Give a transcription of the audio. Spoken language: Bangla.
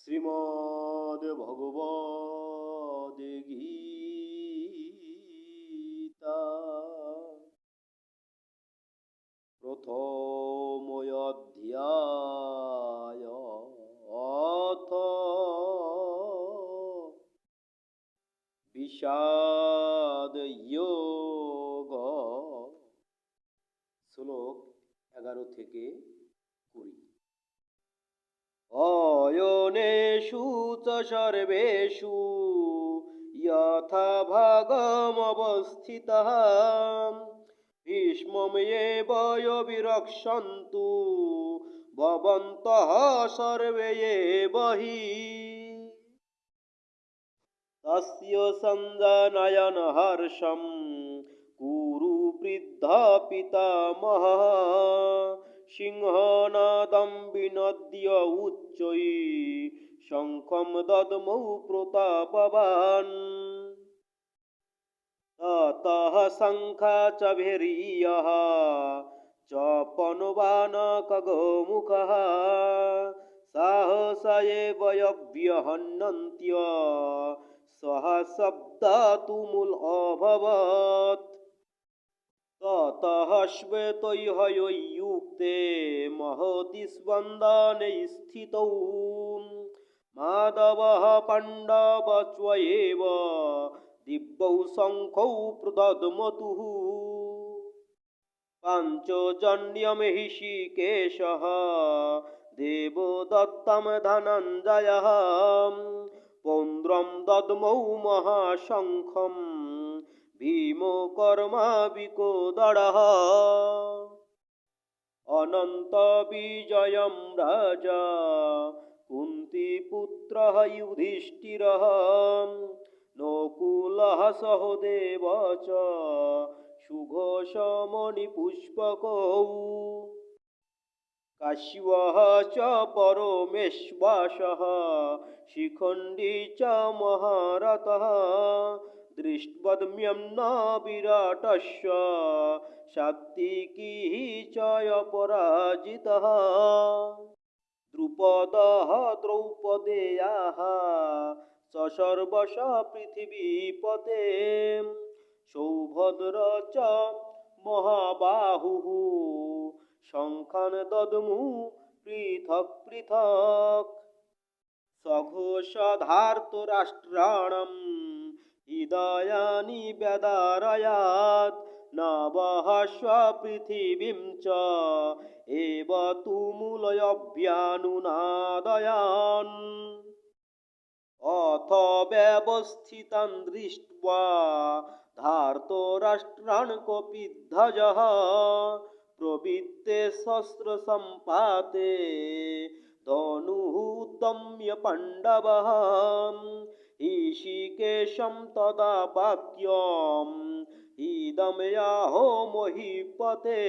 শ্রীমদ ভগবদ গীতা অথ বিষাদ যোগ। শ্লোক এগারো থেকে কুড়ি। অয়নেষু চ সর্বেষু যথা ভাগমবস্থিতः ভীষ্মমেব বিরক্ষन्तু ভবন্তः সর্বে এব হি তস্য সঞ্জনয়ন হর্ষম, কুরু বৃদ্ধ পিতামহ। সিংহনাদম বিনদ্য উচ্চৈ শঙ্খম দদমৌ প্রতাপবান। ততः শঙ্খা চ ভীরিয়ः চ পনবানকগোমুখः সাহস এব ব্যহনন্ত্য সহ শব্দাতুমূল অভবৎ। তত হস্বে তৈ হয়ুক্তে মহদিস্বন্দনে স্থিত। মাধব পাণ্ডব চৈব দিব্যৌ শঙ্খৌ প্রদমতু পাঞ্চজন্যমেহিষিকেশ দেব দত্তম ধনঞ্জয়। পৌন্দ্রম দদ্মৌ মহাশঙ্খম। ভীমো কর্মা বিকোদরः অনন্ত বিজয়ম রাজা কুন্তিপুত্রः যুধিষ্ঠিরः নকুলः সহদেব চ সুঘোষমণিপুষ্পকৌ কাশ্যপः চ পরমেশ্বাসः শিখণ্ডী চ মহারথः। দৃষ্টবদম্যম না বিরাটস্য। সাত্তিকী চয় পরাজিত? দ্রুপদ দ্রৌপদে সর্বশ পৃথিবী পৃথিবীপতে। সৌভদ্র চ মহাবাহু। শঙ্খান দদমু পৃথক পৃথক। সঘোষ ধার্ত রাষ্ট্রাণম হৃদয়ানি বেদারয়াত, নবহস্ব পৃথিবীম চ, এব তুমুল অভ্যানুনাদয়ান অথ ব্যবস্থিতান দৃष्ट्বা ধার্তো রাষ্ট্রাণ কপিধ্বজ, প্রবৃত্তে শস্ত্র সম্পাতে ধনুদম্য পাণ্ডব। ईशिकेशं तदा वाक्यम् इदं याहो महीपते